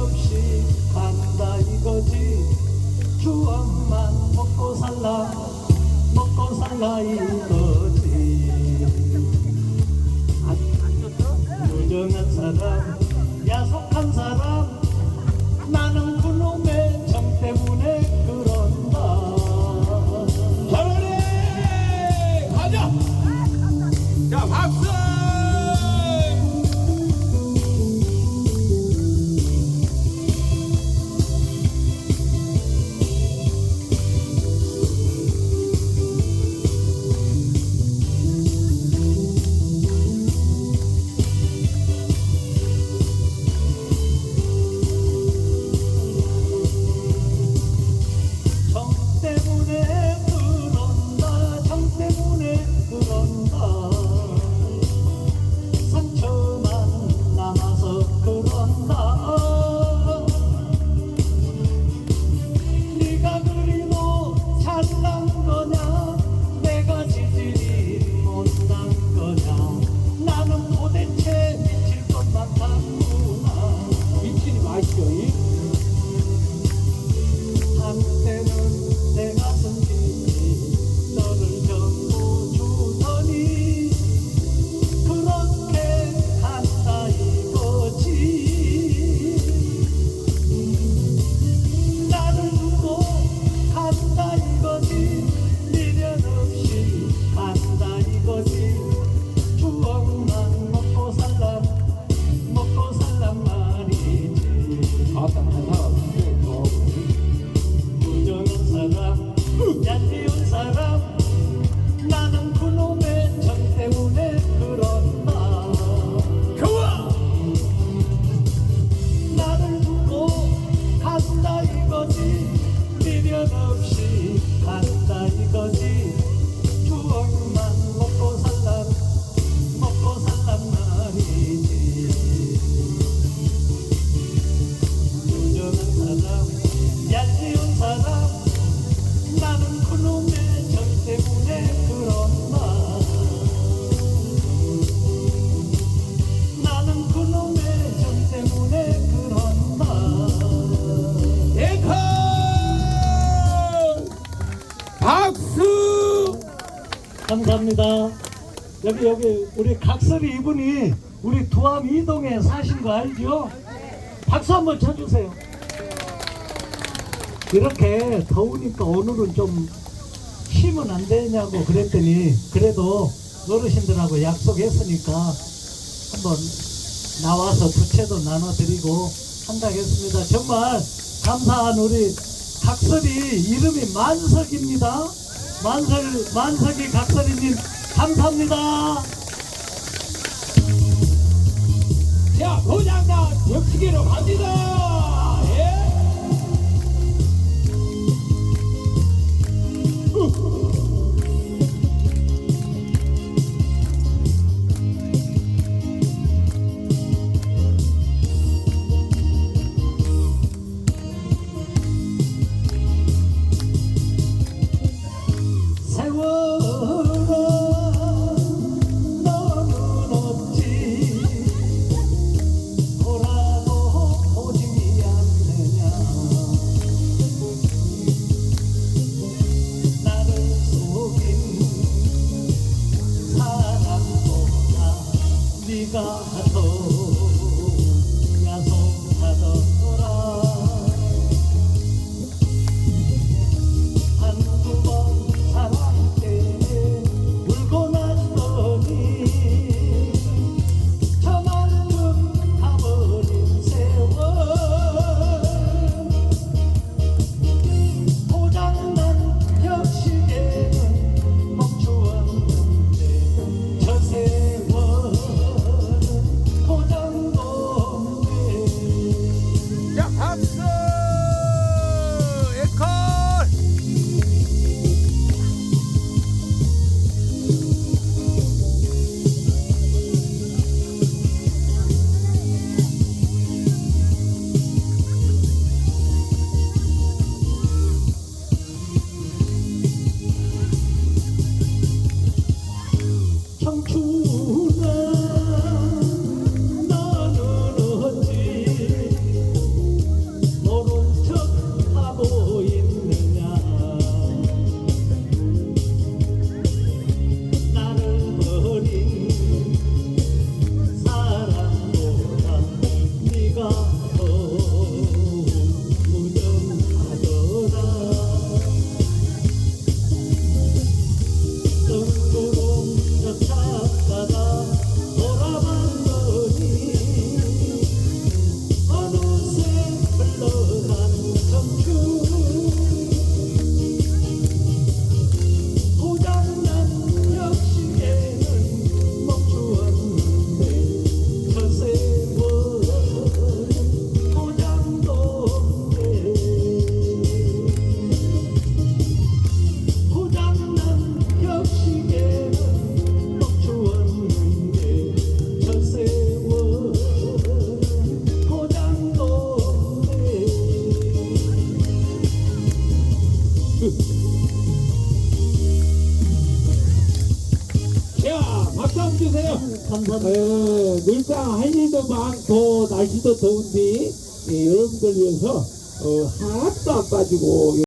없이 간다 이거지. 추억만 먹고 살라 먹고 살라 이거지 감사합니다. 여기 여기 우리 각설이 이분이 우리 두암 이동에 사신 거 알죠? 박수 한번 쳐주세요. 이렇게 더우니까 오늘은 좀 쉬면 안 되냐고 그랬더니 그래도 어르신들하고 약속했으니까 한번 나와서 부채도 나눠드리고 한다고 했습니다. 정말 감사한 우리 각설이 이름이 만석입니다. 만석, 만석이 각설이님 감사합니다. 자 도장단 벽치기로 갑니다 자, 박수 한번 주세요. 감사합니다. 에, 늘상 할 일도 많고 날씨도 더운데 예, 여러분들 위해서 어, 하나도 안 빠지고